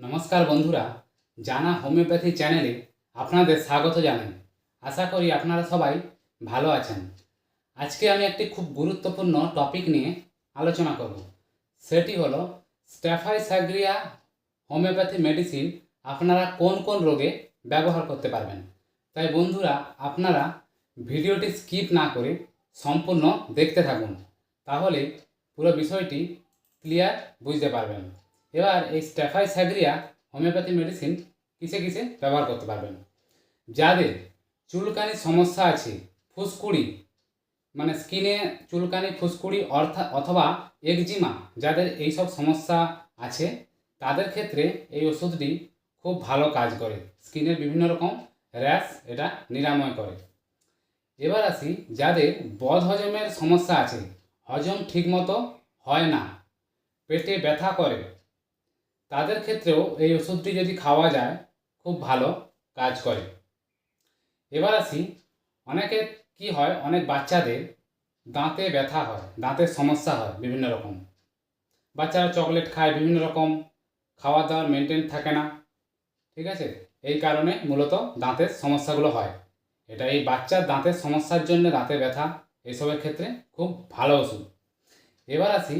নমস্কার বন্ধুরা, জানা হোমিওপ্যাথি চ্যানেলে আপনাদের স্বাগত জানাই। আশা করি আপনারা সবাই ভালো আছেন। আজকে আমি একটি খুব গুরুত্বপূর্ণ টপিক নিয়ে আলোচনা করব। সেটি হলো স্ট্যাফাইস্যাগ্রিয়া হোমিওপ্যাথি মেডিসিন আপনারা কোন কোন রোগে ব্যবহার করতে পারবেন? তাই বন্ধুরা, আপনারা ভিডিওটি স্কিপ না করে সম্পূর্ণ দেখতে থাকুন। তাহলে পুরো বিষয়টি ক্লিয়ার বুঝতে পারবেন। এবার এই স্ট্যাফাইস্যাগ্রিয়া হোমিওপ্যাথি মেডিসিন কিসে কিসে ব্যবহার করতে পারবেন? যাদের চুলকানির সমস্যা আছে, ফুসকুড়ি মানে স্কিনে চুলকানি, ফুসকুড়ি অর্থাৎ অথবা একজিমা, যাদের এইসব সমস্যা আছে, তাদের ক্ষেত্রে এই ওষুধটি খুব ভালো কাজ করে। স্কিনের বিভিন্ন রকম র্যাশ এটা নিরাময় করে। এবার আসি, যাদের বদ হজমের সমস্যা আছে, হজম ঠিকমতো হয় না, পেটে ব্যথা করে তাদের ক্ষেত্রেও এই ওষুধটি যদি খাওয়া যায়, খুব ভালো কাজ করে। এবার আসি অনেকের কি হয়, অনেক বাচ্চাদের দাঁতে ব্যথা হয় দাঁতের সমস্যা হয় বিভিন্ন রকম। বাচ্চারা চকলেট খায়, বিভিন্ন রকম খাওয়া দাওয়ার মেনটেন থাকে না, ঠিক আছে? এই কারণে মূলত দাঁতের সমস্যাগুলো হয়। এটা এই বাচ্চার দাঁতের সমস্যার জন্য দাঁতে ব্যথা, এসবের ক্ষেত্রে খুব ভালো ওষুধ। এবার আসি,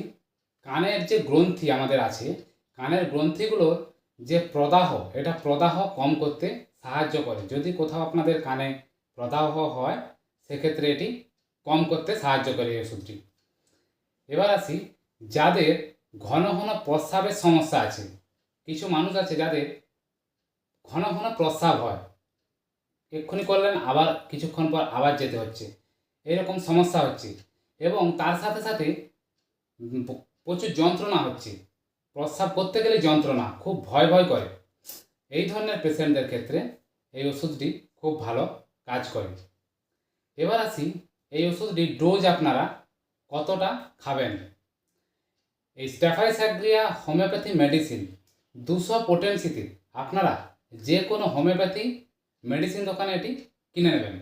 কানের যে গ্রন্থি আমাদের আছে কানের গ্রন্থিগুলোর যে প্রদাহ, এটা প্রদাহ কম করতে সাহায্য করে। যদি কোথাও আপনাদের কানে প্রদাহ হয়, সেক্ষেত্রে এটি কম করতে সাহায্য করে এই ওষুধটি। এবার আসি, যাদের ঘন ঘন প্রস্রাবের সমস্যা আছে। কিছু মানুষ আছে যাদের ঘন ঘন প্রস্রাব হয়। এক্ষুনি করলেন, আবার কিছুক্ষণ পর আবার যেতে হচ্ছে। এরকম সমস্যা হচ্ছে এবং তার সাথে সাথে প্রচুর যন্ত্রণা হচ্ছে। প্রস্রাব করতে গেলে যন্ত্রণা, খুব ভয় ভয় করে। এই ধরনের পেশেন্টদের ক্ষেত্রে এই ওষুধটি খুব ভালো কাজ করে। এবার আসি, এই ওষুধটি ডোজ আপনারা কতটা খাবেন? এই স্ট্যাফাইস্যাগ্রিয়া হোমিওপ্যাথি মেডিসিন দুশো পোটেন্সিতে আপনারা যে কোনো হোমিওপ্যাথি মেডিসিন দোকানে এটি কিনে নেবেন।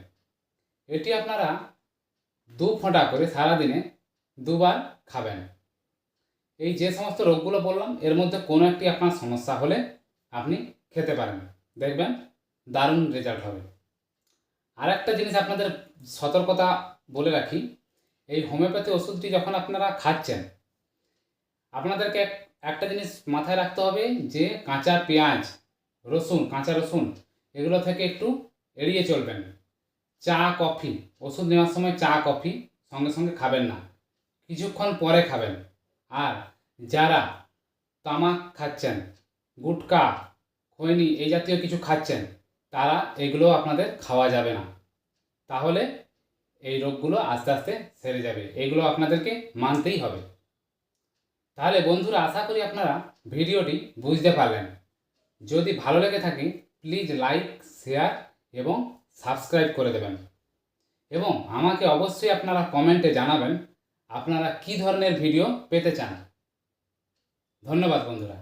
এটি আপনারা দু ফোঁটা করে সারাদিনে দুবার খাবেন। এই যে সমস্ত রোগগুলো বললাম, এর মধ্যে কোনো একটি আপনার সমস্যা হলে আপনি খেতে পারেন। দেখবেন দারুণ রেজাল্ট হবে। আর একটা জিনিস আপনাদের সতর্কতা বলে রাখি, এই হোমিওপ্যাথি ওষুধটি যখন আপনারা খাচ্ছেন, আপনাদেরকে এক- একটা জিনিস মাথায় রাখতে হবে যে কাঁচা পেঁয়াজ, রসুন, কাঁচা রসুন, এগুলো থেকে একটু এড়িয়ে চলবেন। চা, কফি, ওষুধ নেওয়ার সময় চা, কফি সঙ্গে সঙ্গে খাবেন না। কিছুক্ষণ পরে খাবেন। আর যারা তামাক খাচ্ছেন, গুটকা, খৈনি এই জাতীয় কিছু খাচ্ছেন, তারা এগুলো আপনাদের খাওয়া যাবে না। তাহলে এই রোগগুলো আস্তে আস্তে সেরে যাবে। এগুলো আপনাদেরকে মানতেই হবে। তাহলে বন্ধুরা, আশা করি আপনারা ভিডিওটি বুঝতে পারলেন। যদি ভালো লেগে থাকে, প্লিজ লাইক, শেয়ার এবং সাবস্ক্রাইব করে দেবেন। এবং আমাকে অবশ্যই আপনারা কমেন্টে জানাবেন আপনারা কি ধরনের ভিডিও পেতে চান? ধন্যবাদ বন্ধুরা।